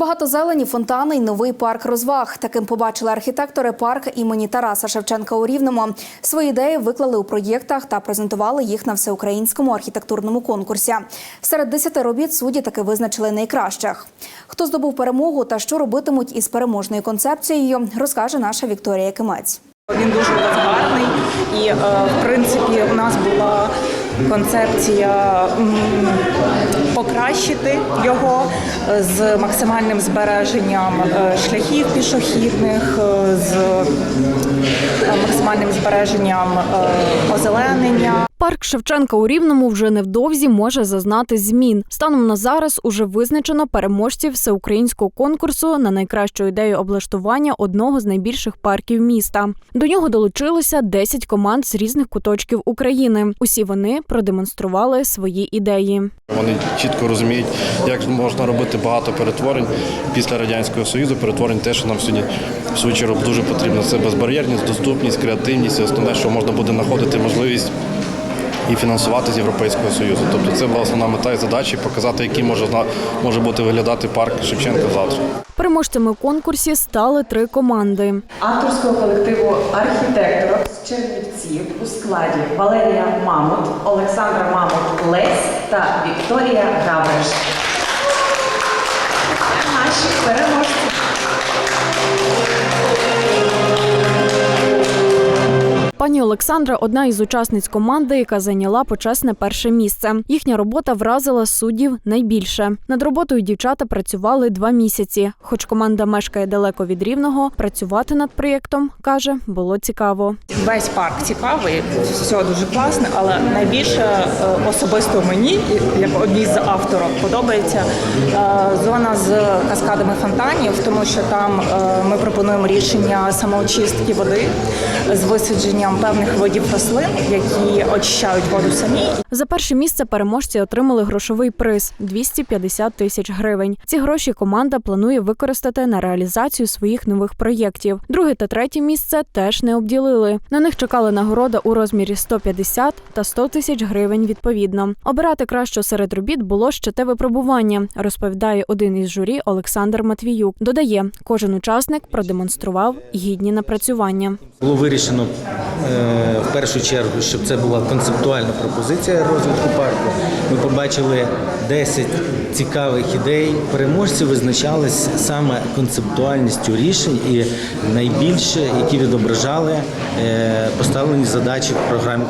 Багато зелені, фонтани й новий парк розваг. Таким побачили архітектори парк імені Тараса Шевченка у Рівному. Свої ідеї виклали у проєктах та презентували їх на всеукраїнському архітектурному конкурсі. Серед десяти робіт судді таки визначили найкращих. Хто здобув перемогу та що робитимуть із переможною концепцією, розкаже наша Вікторія Кимець. Він дуже гарний, і е, в принципі у нас була концепція покращити його е, з максимальним збереженням е, шляхів пішохідних, е, з максимальним збереженням озеленення. Парк Шевченка у Рівному вже невдовзі може зазнати змін. Станом на зараз уже визначено переможців всеукраїнського конкурсу на найкращу ідею облаштування одного з найбільших парків міста. До нього долучилося 10 команд з різних куточків України. Усі вони продемонстрували свої ідеї. Вони чітко розуміють, як можна робити багато перетворень після радянського союзу. Перетворень те, що нам сьогодні в свою чергу дуже потрібно. Це безбар'єрність, доступність, креативність, основне, що можна буде знаходити можливість. І фінансувати з Європейського Союзу. Тобто це була основна мета і задача показати, який може може бути виглядати парк Шевченка завтра. Переможцями конкурсі стали три команди. авторського колективу архітекторів з Чернівців у складі Валерія Мамут, Олександра Мамут Лесь та Вікторія Гавриш. Наші переможці. Пані Олександра одна із учасниць команди, яка зайняла почесне перше місце. Їхня робота вразила суддів найбільше. Над роботою дівчата працювали два місяці. Хоч команда мешкає далеко від рівного, працювати над проєктом каже було цікаво. Весь парк цікавий, все дуже класно, але найбільше е, особисто мені, як одній з авторів, подобається е, зона з каскадами фонтанів, тому що там е, ми пропонуємо рішення самоочистки води з висадженням певних видів рослин, які очищають воду самі За перше місце переможці отримали грошовий приз 250 тисяч гривень. Ці гроші команда планує використати на реалізацію своїх нових проєктів. Друге та третє місце теж не обділили. На них чекала нагорода у розмірі 150 та 100 тисяч гривень відповідно. Обирати кращу серед робіт було ще те випробування, розповідає один із журі Олександр Матвіюк. Додає, кожен учасник продемонстрував гідні напрацювання. Було вирішено в першу чергу, щоб це була концептуальна пропозиція розвитку парку. Ми побачили 10 цікавих ідей. Переможці визначались саме концептуальністю рішень і найбільше, які відображали е, поставлені задачі в програмі.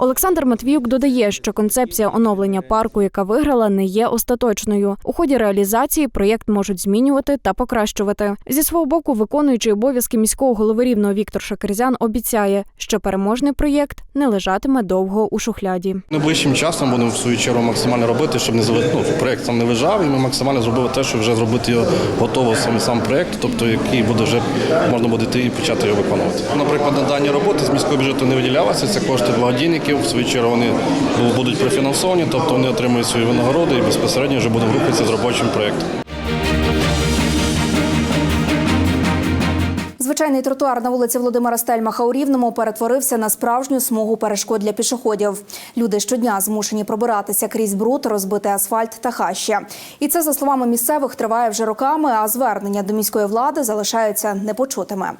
Олександр Матвіюк додає, що концепція оновлення парку, яка виграла, не є остаточною. У ході реалізації проєкт можуть змінювати та покращувати. Зі свого боку, виконуючий обов'язки міського голови рівного Віктор Шакерзян обіцяє, що переможний проєкт не лежатиме довго у шухляді. Найближчим часом будемо в свою чергу максимально робити, щоб не ну, проєкт сам не лежав, і ми максимально зробили те, щоб вже зробити його готово сам сам проєкт, тобто який буде вже можна буде йти і почати його виконувати. Наприклад, на дані роботи з міського бюджету не виділялося. Це кошти благодійників. В свою чергу вони будуть профінансовані, тобто вони отримують свої винагороди і безпосередньо вже будемо рухатися з робочим проєктом. Звичайний тротуар на вулиці Володимира Стельмаха у Рівному перетворився на справжню смугу перешкод для пішоходів. Люди щодня змушені пробиратися крізь бруд, розбитий асфальт та хащі. І це, за словами місцевих, триває вже роками, а звернення до міської влади залишаються непочутими.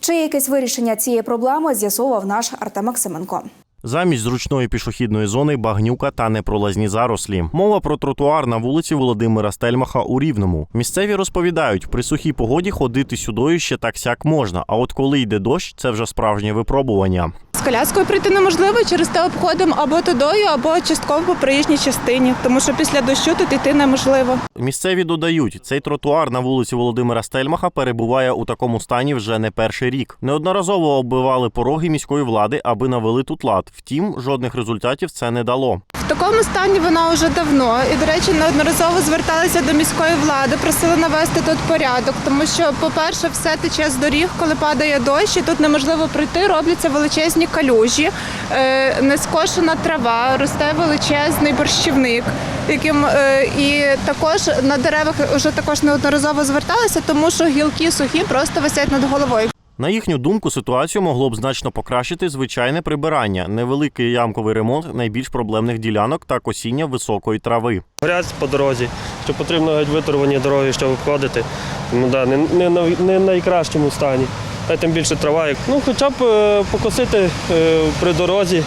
Чи є якесь вирішення цієї проблеми, з'ясовував наш Артем Максименко. Замість зручної пішохідної зони багнюка та непролазні зарослі. Мова про тротуар на вулиці Володимира Стельмаха у Рівному. Місцеві розповідають, при сухій погоді ходити сюдою ще так сяк можна. А от коли йде дощ, це вже справжнє випробування. З коляскою прийти неможливо, через те обходимо або тудою, або частково по проїжджій частині, тому що після дощу тут йти неможливо. Місцеві додають, цей тротуар на вулиці Володимира Стельмаха перебуває у такому стані вже не перший рік. Неодноразово оббивали пороги міської влади, аби навели тут лад. Втім, жодних результатів це не дало. Такому стані вона вже давно. І, до речі, неодноразово зверталися до міської влади, просили навести тут порядок, тому що, по-перше, все тече з доріг, коли падає дощ, і тут неможливо пройти, робляться величезні калюжі, е, нескошена трава, росте величезний борщівник. Яким е, і також на деревах вже також неодноразово зверталися, тому що гілки сухі просто висять над головою. На їхню думку, ситуацію могло б значно покращити звичайне прибирання, невеликий ямковий ремонт найбільш проблемних ділянок та косіння високої трави. Грязь по дорозі, що потрібно геть виторвані дороги, щоб обходити. Ну, да, не, не, не в найкращому стані. Та й тим більше трава. Ну, хоча б е, покосити е, при дорозі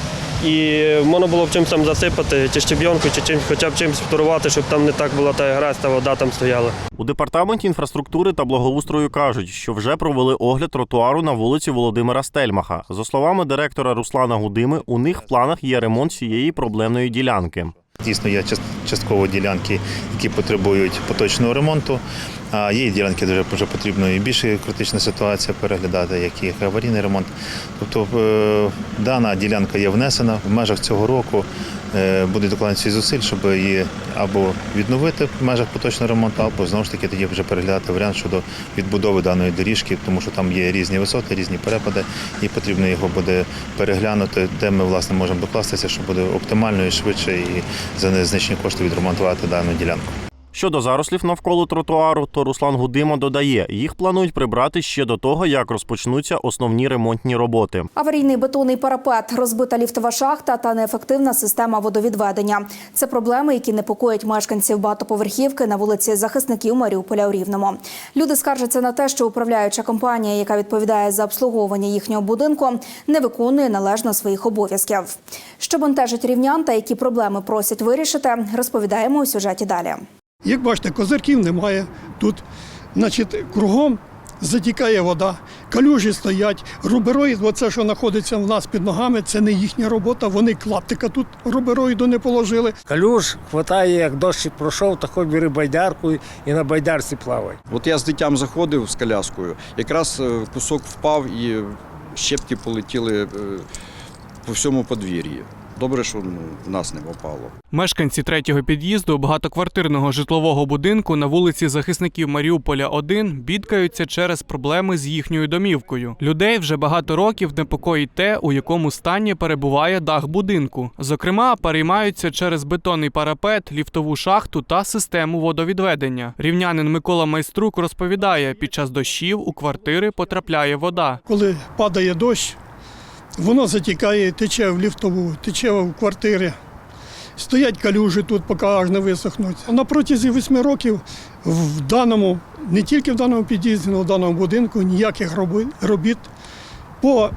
і можна було б чимось там засипати, чи щебйонку, чи чимось, хоча б чимось вторувати, щоб там не так була та гра, та вода там стояла. У департаменті інфраструктури та благоустрою кажуть, що вже провели огляд тротуару на вулиці Володимира Стельмаха. За словами директора Руслана Гудими, у них в планах є ремонт цієї проблемної ділянки. Дійсно, є част- частково ділянки, які потребують поточного ремонту. А є ділянки, де вже потрібно і більше критична ситуація переглядати, як і аварійний ремонт. Тобто е, дана ділянка є внесена в межах цього року. Е, Буде докладені всі зусиль, щоб її або відновити в межах поточного ремонту, або знову ж таки тоді вже переглядати варіант щодо відбудови даної доріжки, тому що там є різні висоти, різні перепади, і потрібно його буде переглянути, де ми власне можемо докластися, щоб буде оптимально і швидше, і за незначні кошти відремонтувати дану ділянку. Щодо зарослів навколо тротуару, то Руслан Гудима додає, їх планують прибрати ще до того, як розпочнуться основні ремонтні роботи. Аварійний бетонний парапет, розбита ліфтова шахта та неефективна система водовідведення. Це проблеми, які непокоять мешканців багатоповерхівки на вулиці захисників Маріуполя у Рівному. Люди скаржаться на те, що управляюча компанія, яка відповідає за обслуговування їхнього будинку, не виконує належно своїх обов'язків. Що бентежить рівнян та які проблеми просять вирішити, розповідаємо у сюжеті далі. Як бачите, козирків немає тут. Значить, кругом затікає вода, калюжі стоять, рубероїд, оце, що знаходиться в нас під ногами, це не їхня робота. Вони клаптика тут рубероїду не положили. Калюж хватає, як дощ пройшов, тако бери байдарку і на байдарці плавай. От я з дитям заходив з коляскою, якраз е, кусок впав і щепки полетіли е, по всьому подвір'ї. Добре, що в нас не попало. Мешканці третього під'їзду багатоквартирного житлового будинку на вулиці захисників Маріуполя 1 бідкаються через проблеми з їхньою домівкою. Людей вже багато років непокоїть те, у якому стані перебуває дах будинку. Зокрема, переймаються через бетонний парапет, ліфтову шахту та систему водовідведення. Рівнянин Микола Майструк розповідає, під час дощів у квартири потрапляє вода. Коли падає дощ, воно затікає, тече в ліфтову, тече в квартири. Стоять калюжі тут, поки аж не висохнуть. На протязі восьми років в даному, не тільки в даному під'їзді, але в даному будинку ніяких робіт по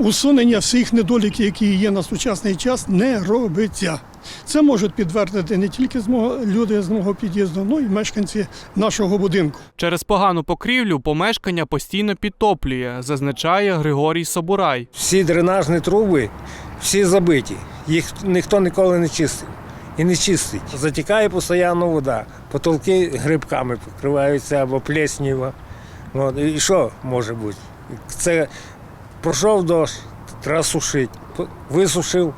усунення всіх недоліків, які є на сучасний час, не робиться. Це можуть підтвердити не тільки з мого, люди з мого під'їзду, але й мешканці нашого будинку. Через погану покрівлю помешкання постійно підтоплює, зазначає Григорій Собурай. Всі дренажні труби, всі забиті. Їх ніхто ніколи не чистив. І не чистить. Затікає постійно вода. Потолки грибками покриваються або плесніва. От. І що може бути? Це пройшов дощ, треба сушити. Висушив,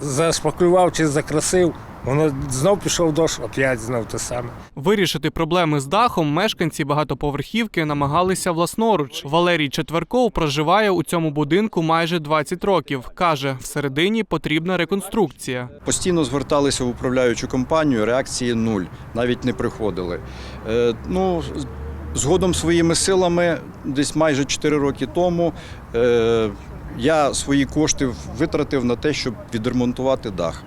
зашпаклював чи закрасив, воно знов пішов дощ, опять знов те саме. Вирішити проблеми з дахом мешканці багатоповерхівки намагалися власноруч. Валерій Четверков проживає у цьому будинку майже 20 років. Каже, всередині потрібна реконструкція. Постійно зверталися в управляючу компанію, реакції нуль, навіть не приходили. Е, ну, згодом своїми силами, десь майже 4 роки тому, е, я свої кошти витратив на те, щоб відремонтувати дах.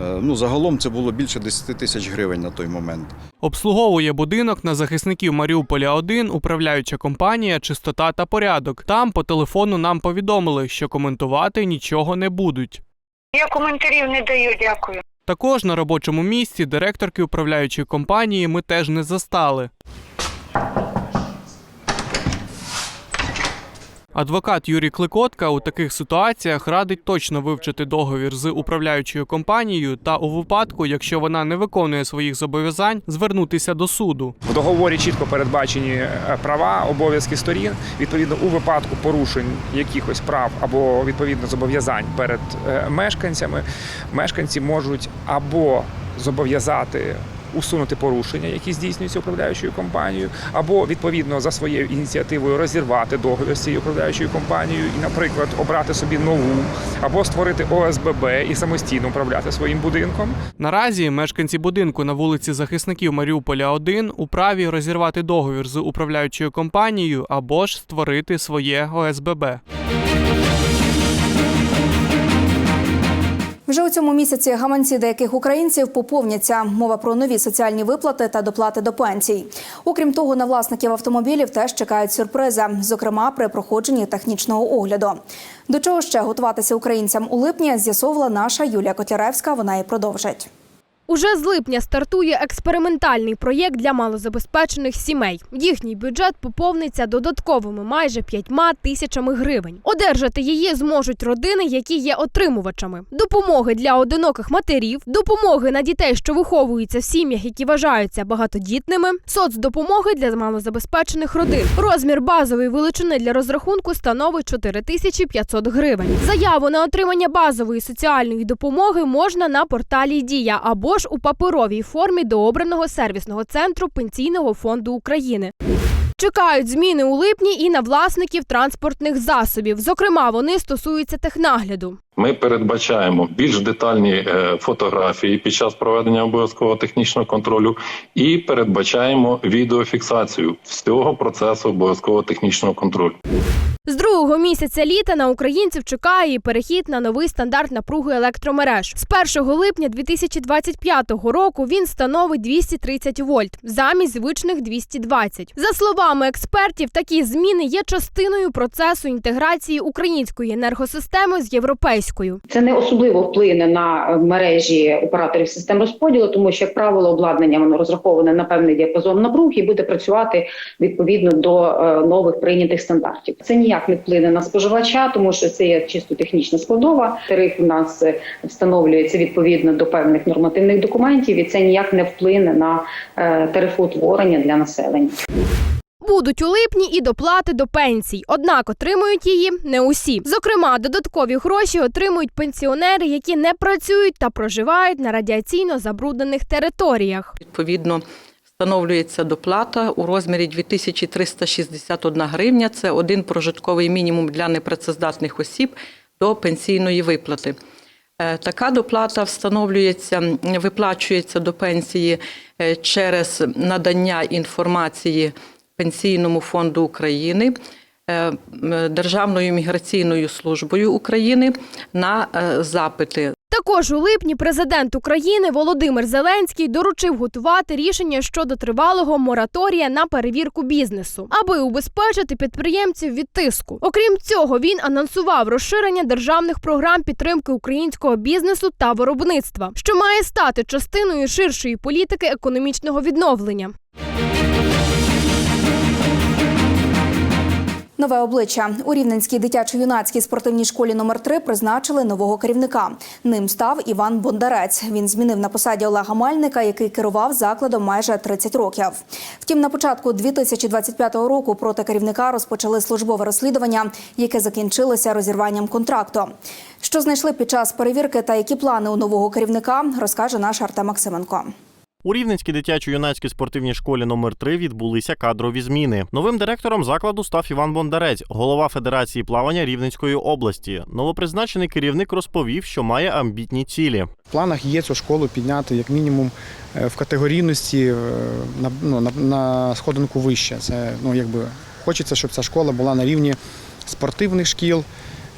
Е, ну, загалом це було більше 10 тисяч гривень на той момент. Обслуговує будинок на захисників Маріуполя 1 управляюча компанія Чистота та порядок. Там по телефону нам повідомили, що коментувати нічого не будуть. Я коментарів не даю, дякую. Також на робочому місці директорки управляючої компанії ми теж не застали. Адвокат Юрій Кликотка у таких ситуаціях радить точно вивчити договір з управляючою компанією та у випадку, якщо вона не виконує своїх зобов'язань, звернутися до суду. В договорі чітко передбачені е, права, обов'язки сторін. Відповідно, у випадку порушень якихось прав або відповідно зобов'язань перед е, мешканцями, мешканці можуть або зобов'язати. Усунути порушення, які здійснюються управляючою компанією, або відповідно за своєю ініціативою розірвати договір з цією управляючою компанією і, наприклад, обрати собі нову, або створити ОСББ і самостійно управляти своїм будинком. Наразі мешканці будинку на вулиці захисників Маріуполя 1 у праві розірвати договір з управляючою компанією або ж створити своє ОСББ. Вже у цьому місяці гаманці деяких українців поповняться. Мова про нові соціальні виплати та доплати до пенсій. Окрім того, на власників автомобілів теж чекають сюрпризи, зокрема при проходженні технічного огляду. До чого ще готуватися українцям у липні, з'ясовувала наша Юлія Котляревська. Вона і продовжить. Уже з липня стартує експериментальний проєкт для малозабезпечених сімей. Їхній бюджет поповниться додатковими майже п'ятьма тисячами гривень. Одержати її зможуть родини, які є отримувачами. Допомоги для одиноких матерів, допомоги на дітей, що виховуються в сім'ях, які вважаються багатодітними, соцдопомоги для малозабезпечених родин. Розмір базової величини для розрахунку становить 4500 гривень. Заяву на отримання базової соціальної допомоги можна на порталі Дія або ж у паперовій формі до обраного сервісного центру Пенсійного фонду України. Чекають зміни у липні і на власників транспортних засобів. Зокрема, вони стосуються технагляду. Ми передбачаємо більш детальні е, фотографії під час проведення обов'язкового технічного контролю і передбачаємо відеофіксацію всього процесу обов'язкового технічного контролю. З другого місяця літа на українців чекає і перехід на новий стандарт напруги електромереж. З 1 липня 2025 року він становить 230 вольт замість звичних 220. За словами експертів, такі зміни є частиною процесу інтеграції української енергосистеми з європейською. Це не особливо вплине на е, мережі операторів систем розподілу, тому що, як правило, обладнання воно розраховане на певний діапазон напруг і буде працювати відповідно до е, нових прийнятих стандартів. Це ніяк не вплине на споживача, тому що це є чисто технічна складова. Тариф у нас е, встановлюється відповідно до певних нормативних документів, і це ніяк не вплине на тарифоутворення для населення. Будуть у липні і доплати до пенсій, однак отримують її не усі. Зокрема, додаткові гроші отримують пенсіонери, які не працюють та проживають на радіаційно забруднених територіях. Відповідно, встановлюється доплата у розмірі 2361 гривня. Це один прожитковий мінімум для непрацездатних осіб до пенсійної виплати. Е, Така доплата встановлюється, виплачується до пенсії е, через надання інформації Пенсійному фонду України, е, Державною міграційною службою України на е, запити. Також у липні президент України Володимир Зеленський доручив готувати рішення щодо тривалого мораторія на перевірку бізнесу, аби убезпечити підприємців від тиску. Окрім цього, він анонсував розширення державних програм підтримки українського бізнесу та виробництва, що має стати частиною ширшої політики економічного відновлення. Нове обличчя у Рівненській дитячо-юнацькій спортивній школі номер 3 призначили нового керівника. Ним став Іван Бондарець. Він змінив на посаді Олега Мальника, який керував закладом майже 30 років. Втім, на початку 2025 року проти керівника розпочали службове розслідування, яке закінчилося розірванням контракту. Що знайшли під час перевірки та які плани у нового керівника, розкаже наш Артем Максименко. У Рівненській дитячо-юнацькій спортивній школі номер 3 відбулися кадрові зміни. Новим директором закладу став Іван Бондарець, голова Федерації плавання Рівненської області. Новопризначений керівник розповів, що має амбітні цілі. В планах є цю школу підняти як мінімум е, в категорійності е, на, ну, на, на сходинку вище. Це ну якби хочеться, щоб ця школа була на рівні спортивних шкіл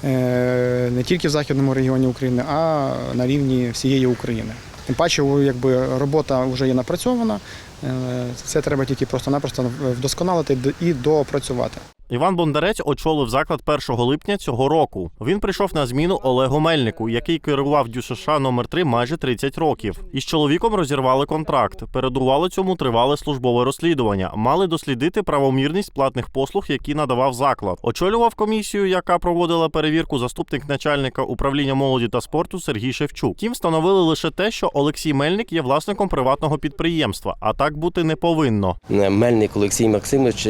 е, не тільки в західному регіоні України, а на рівні всієї України. Тим паче, якби робота вже є напрацьована. е, Це треба тільки просто-напросто вдосконалити і допрацювати. Іван Бондарець очолив заклад 1 липня цього року. Він прийшов на зміну Олегу Мельнику, який керував ДЮСШ номер 3 майже 30 років. Із чоловіком розірвали контракт. Передувало цьому тривале службове розслідування. Мали дослідити правомірність платних послуг, які надавав заклад. Очолював комісію, яка проводила перевірку заступник начальника управління молоді та спорту Сергій Шевчук. Тім встановили лише те, що Олексій Мельник є власником приватного підприємства, а так бути не повинно. Мельник Олексій Максимович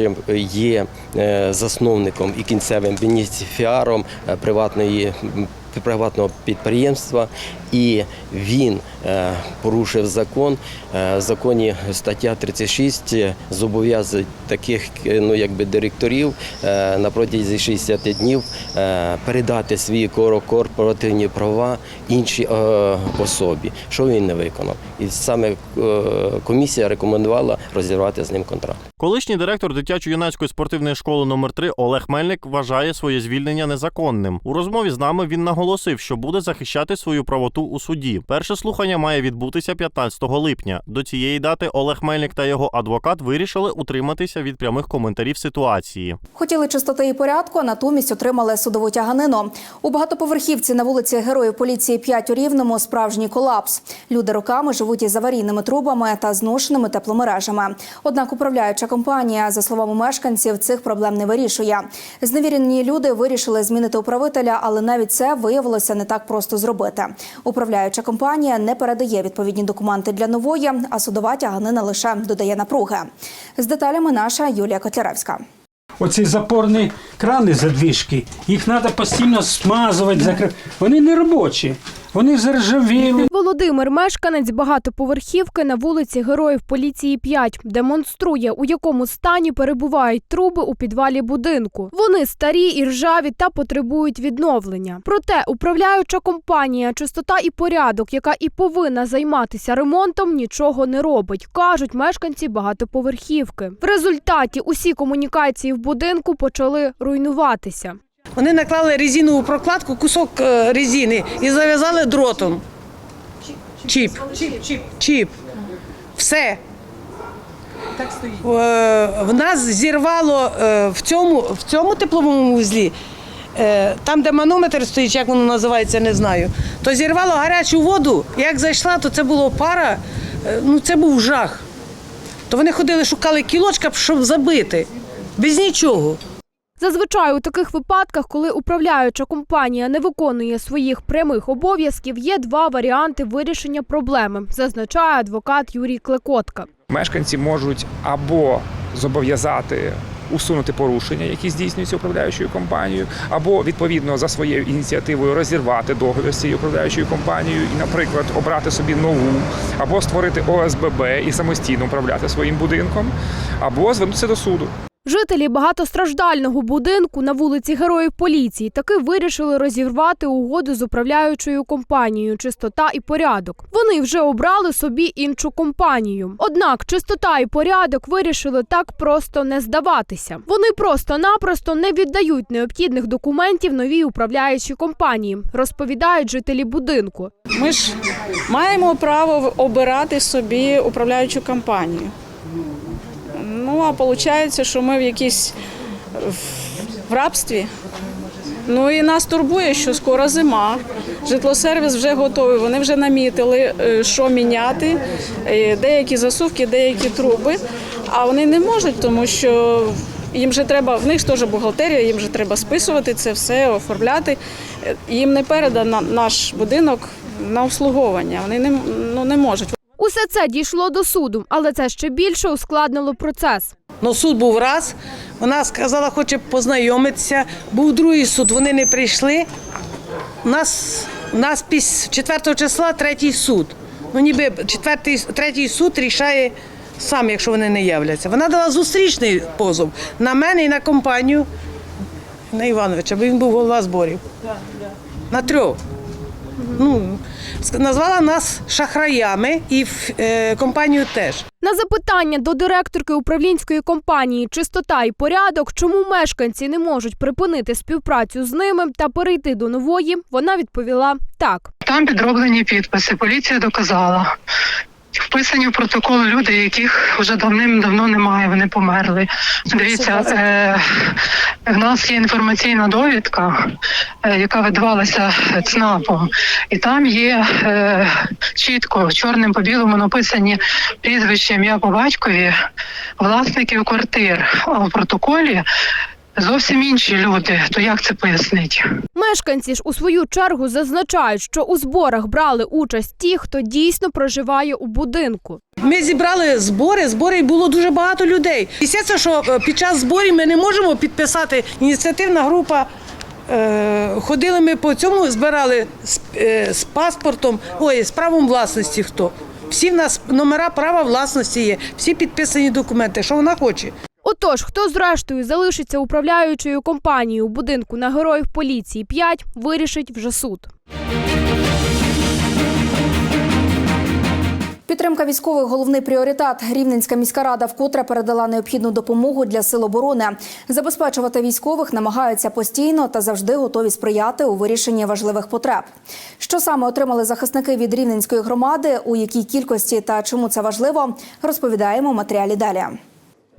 є е, засновником і кінцевим бенефіціаром е, приватної приватного підприємства, і він е, порушив закон. Е, В законі стаття 36 зобов'язує таких ну, якби директорів е, на протязі 60 днів передати свої корпоративні права іншій особі, що він не виконав. І саме комісія рекомендувала розірвати з ним контракт. Колишній директор дитячо-юнацької спортивної школи номер 3 Олег Мельник вважає своє звільнення незаконним. У розмові з нами він наголосив, що буде захищати свою правоту у суді. Перше слухання має відбутися 15 липня. До цієї дати Олег Мельник та його адвокат вирішили утриматися від прямих коментарів ситуації. Хотіли чистоти і порядку, а натомість отримали судову тяганину. У багатоповерхівці на вулиці Героїв поліції 5 у Рівному справжній колапс. Люди роками живуть із аварійними трубами та зношеними тепломережами. Однак управляюча компанія, за словами мешканців, цих проблем не вирішує. Зневірені люди вирішили змінити управителя, але навіть це виявилося не так просто зробити. Управляюча компанія не передає відповідні документи для нової, а судова тяганина лише додає напруги. З деталями наша Юлія Котляревська. Оці запорні крани задвіжки, їх треба постійно смазувати, закривати. Вони не робочі, вони заржавіли. Володимир, мешканець багатоповерхівки на вулиці Героїв поліції 5, демонструє, у якому стані перебувають труби у підвалі будинку. Вони старі і ржаві та потребують відновлення. Проте управляюча компанія Чистота і порядок, яка і повинна займатися ремонтом, нічого не робить, кажуть мешканці багатоповерхівки. В результаті усі комунікації в будинку почали руйнуватися. Вони наклали резинову прокладку, кусок е, резини і зав'язали дротом. Чіп. Чіп. Чіп. Все. Так стоїть. В нас зірвало е, в цьому, в цьому тепловому вузлі, е, там, де манометр стоїть, як воно називається, не знаю. То зірвало гарячу воду. Як зайшла, то це було пара, е, ну це був жах. То вони ходили, шукали кілочка, щоб забити. Без нічого. Зазвичай у таких випадках, коли управляюча компанія не виконує своїх прямих обов'язків, є два варіанти вирішення проблеми, зазначає адвокат Юрій Клекотка. Мешканці можуть або зобов'язати усунути порушення, які здійснюються управляючою компанією, або відповідно за своєю ініціативою розірвати договір з цією управляючою компанією і, наприклад, обрати собі нову, або створити ОСББ і самостійно управляти своїм будинком, або звернутися до суду. Жителі багатостраждального будинку на вулиці Героїв поліції таки вирішили розірвати угоду з управляючою компанією Чистота і порядок. Вони вже обрали собі іншу компанію. Однак чистота і порядок вирішили так просто не здаватися. Вони просто-напросто не віддають необхідних документів новій управляючій компанії, розповідають жителі будинку. Ми ж маємо право обирати собі управляючу компанію. Ну, а виходить, що ми в якійсь в рабстві. Ну і нас турбує, що скоро зима. Житлосервіс вже готовий. Вони вже намітили, е, що міняти, е, деякі засувки, деякі труби. А вони не можуть, тому що їм же треба, в них ж теж бухгалтерія, їм же треба списувати це все, оформляти. Е, Їм не передано наш будинок на обслуговування. Вони не, ну, не можуть. Усе це дійшло до суду, але це ще більше ускладнило процес. Ну, суд був раз. Вона сказала, хоче познайомитися. Був другий суд, вони не прийшли. У нас, у нас після 4 числа третій суд. Ну, ніби четвертий, третій суд рішає сам, якщо вони не являться. Вона дала зустрічний позов на мене і на компанію на Івановича, бо він був голова зборів. На трьох. Ну, назвала нас шахраями і е, компанію теж. На запитання до директорки управлінської компанії Чистота і порядок, чому мешканці не можуть припинити співпрацю з ними та перейти до нової, вона відповіла так. Там підроблені підписи. Поліція доказала. Вписані в протокол люди, яких вже давним-давно немає, вони померли. Дивіться, е, в нас є інформаційна довідка, е, яка видавалася ЦНАПом, і там є е, чітко чорним по білому написані прізвище ім'я по батькові власників квартир. А в протоколі зовсім інші люди. То як це пояснить? Мешканці ж у свою чергу зазначають, що у зборах брали участь ті, хто дійсно проживає у будинку. Ми зібрали збори, зборів було дуже багато людей. Звісно, що е, під час зборів ми не можемо підписати ініціативна група. Е, ходили ми по цьому, збирали з, е, з паспортом, ой, з правом власності хто. Всі в нас номера права власності є, всі підписані документи, що вона хоче. Отож, хто зрештою залишиться управляючою компанією будинку на героїв поліції 5, вирішить вже суд. Підтримка військових головний пріоритет. Рівненська міська рада вкотре передала необхідну допомогу для сил оборони. Забезпечувати військових намагаються постійно та завжди готові сприяти у вирішенні важливих потреб. Що саме отримали захисники від рівненської громади, у якій кількості та чому це важливо, розповідаємо в матеріалі далі.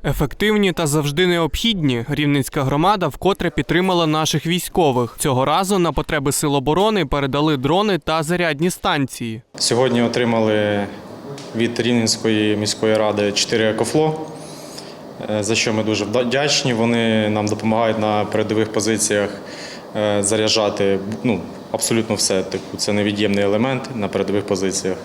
Ефективні та завжди необхідні. Рівненська громада вкотре підтримала наших військових. Цього разу на потреби сил оборони передали дрони та зарядні станції. Сьогодні отримали від Рівненської міської ради 4 екофло, е, за що ми дуже вдячні. Вони нам допомагають на передових позиціях е, заряджати ну, абсолютно все. Типу, це невід'ємний елемент на передових позиціях,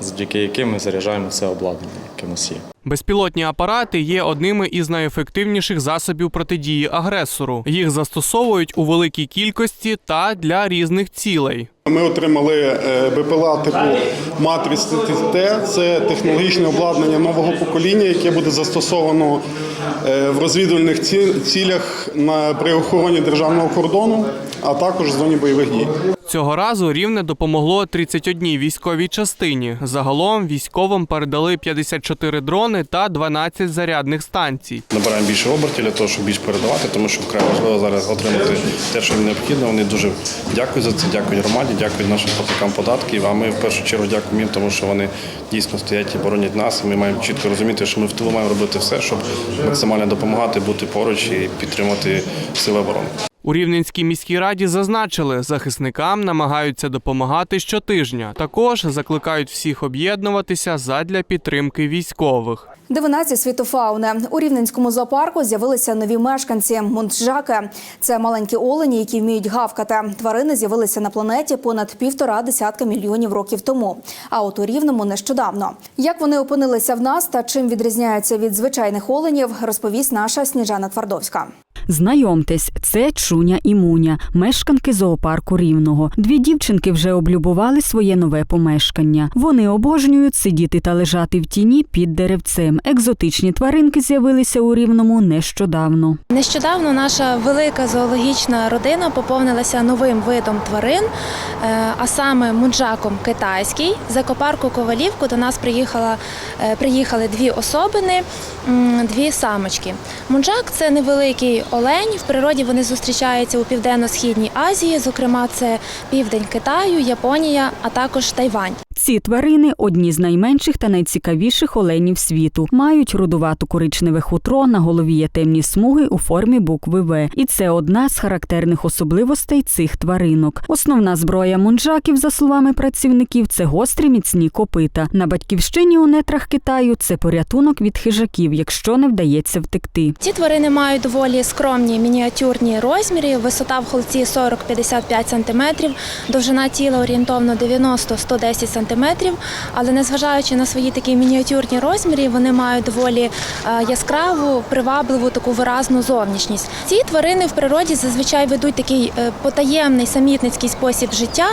завдяки яким ми заряджаємо все обладнання, яке в нас є. Безпілотні апарати є одними із найефективніших засобів протидії агресору. Їх застосовують у великій кількості та для різних цілей. Ми отримали е, БПЛА типу Матріс ТТ. Це технологічне обладнання нового покоління, яке буде застосовано е, в розвідувальних ці- цілях на при охороні державного кордону, а також в зоні бойових дій. Цього разу рівне допомогло 31 військовій частині. Загалом військовим передали 54 дрони та 12 зарядних станцій. Набираємо більше обертів для того, щоб більш передавати, тому що вкрай важливо зараз отримати те, що їм необхідно. Вони дуже дякують за це, дякують громаді, дякують нашим платникам податків. А ми в першу чергу дякуємо їм, тому що вони дійсно стоять і боронять нас. Ми маємо чітко розуміти, що ми в тилу маємо робити все, щоб максимально допомагати, бути поруч і підтримати сили оборони. У Рівненській міській раді зазначили, захисникам намагаються допомагати щотижня. Також закликають всіх об'єднуватися задля підтримки військових. Дивина зі світу фауни. У Рівненському зоопарку з'явилися нові мешканці мунтжаки. Це маленькі олені, які вміють гавкати. Тварини з'явилися на планеті понад півтора десятка мільйонів років тому. А от у Рівному нещодавно. Як вони опинилися в нас та чим відрізняються від звичайних оленів, розповість наша Сніжана Твардовська. Знайомтесь, це Чуня і Муня, мешканки зоопарку Рівного. Дві дівчинки вже облюбували своє нове помешкання. Вони обожнюють сидіти та лежати в тіні під деревцем. Екзотичні тваринки з'явилися у Рівному нещодавно. Нещодавно наша велика зоологічна родина поповнилася новим видом тварин, е, а саме мунджаком китайський. З екопарку Ковалівку до нас приїхала, е, приїхали дві особини, дві самочки. Мунджак це невеликий олень. В природі вони зустрічаються у південно-східній Азії, зокрема, це південь Китаю, Японія, а також Тайвань. Ці тварини одні з найменших та найцікавіших оленів світу. Мають рудувато коричневе хутро, на голові є темні смуги у формі букви В. І це одна з характерних особливостей цих тваринок. Основна зброя мунджаків, за словами працівників, це гострі міцні копита. На батьківщині у нетрах Китаю це порятунок від хижаків, якщо не вдається втекти. Ці тварини мають доволі скромні мініатюрні розміри, висота в холці 40-55 см, довжина тіла орієнтовно 90-110 см, але незважаючи на свої такі мініатюрні розміри, вони мають доволі е, яскраву, привабливу таку виразну зовнішність. Ці тварини в природі зазвичай ведуть такий е, потаємний самітницький спосіб життя.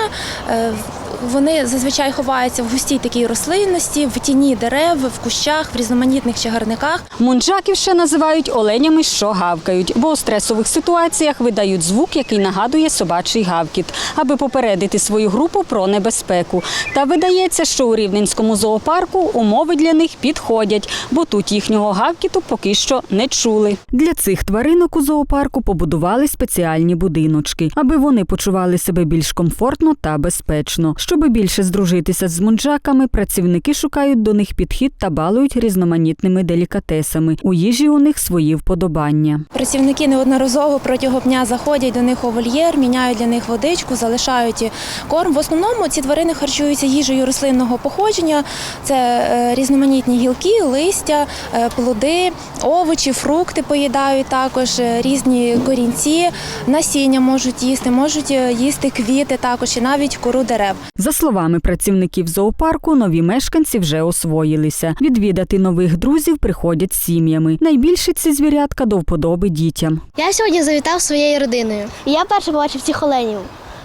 Вони зазвичай ховаються в густій такій рослинності, в тіні дерев, в кущах, в різноманітних чагарниках. Мунджаків ще називають оленями, що гавкають, бо у стресових ситуаціях видають звук, який нагадує собачий гавкіт, аби попередити свою групу про небезпеку. Та видається, що у рівненському зоопарку умови для них підходять, бо тут їхнього гавкіту поки що не чули. Для цих тваринок у зоопарку побудували спеціальні будиночки, аби вони почували себе більш комфортно та безпечно. Щоби більше здружитися з мунджаками, працівники шукають до них підхід та балують різноманітними делікатесами. У їжі у них свої вподобання. Працівники неодноразово протягом дня заходять до них у вольєр, міняють для них водичку, залишають корм. В основному ці тварини харчуються їжею рослинного походження. Це е, різноманітні гілки, листя, е, плоди, овочі, фрукти поїдають також, е, різні корінці, насіння можуть їсти, можуть їсти квіти також і навіть кору дерев. За словами працівників зоопарку, нові мешканці вже освоїлися. Відвідати нових друзів приходять з сім'ями. Найбільше ці звірятка до вподоби дітям. Я сьогодні завітав своєю родиною. І я перше побачив цих оленів.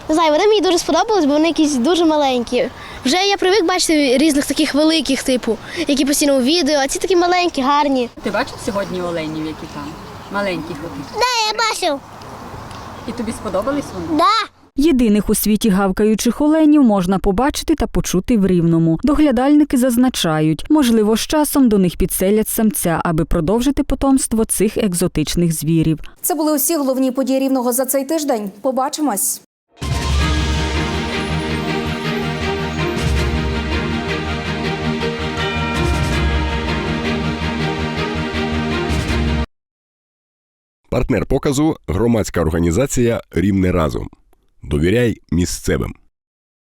Не знаю, вони мені дуже сподобались, бо вони якісь дуже маленькі. Вже я привик бачити різних таких великих, типу, які постійно у відео, а ці такі маленькі, гарні. Ти бачив сьогодні оленів, які там? Маленьких отих? Да, я бачив. І тобі сподобались вони? Да. Єдиних у світі гавкаючих оленів можна побачити та почути в рівному. Доглядальники зазначають, можливо, з часом до них підселять самця, аби продовжити потомство цих екзотичних звірів. Це були усі головні події рівного за цей тиждень. Побачимось. Партнер показу громадська організація Рівне разом. Довіряй місцевим.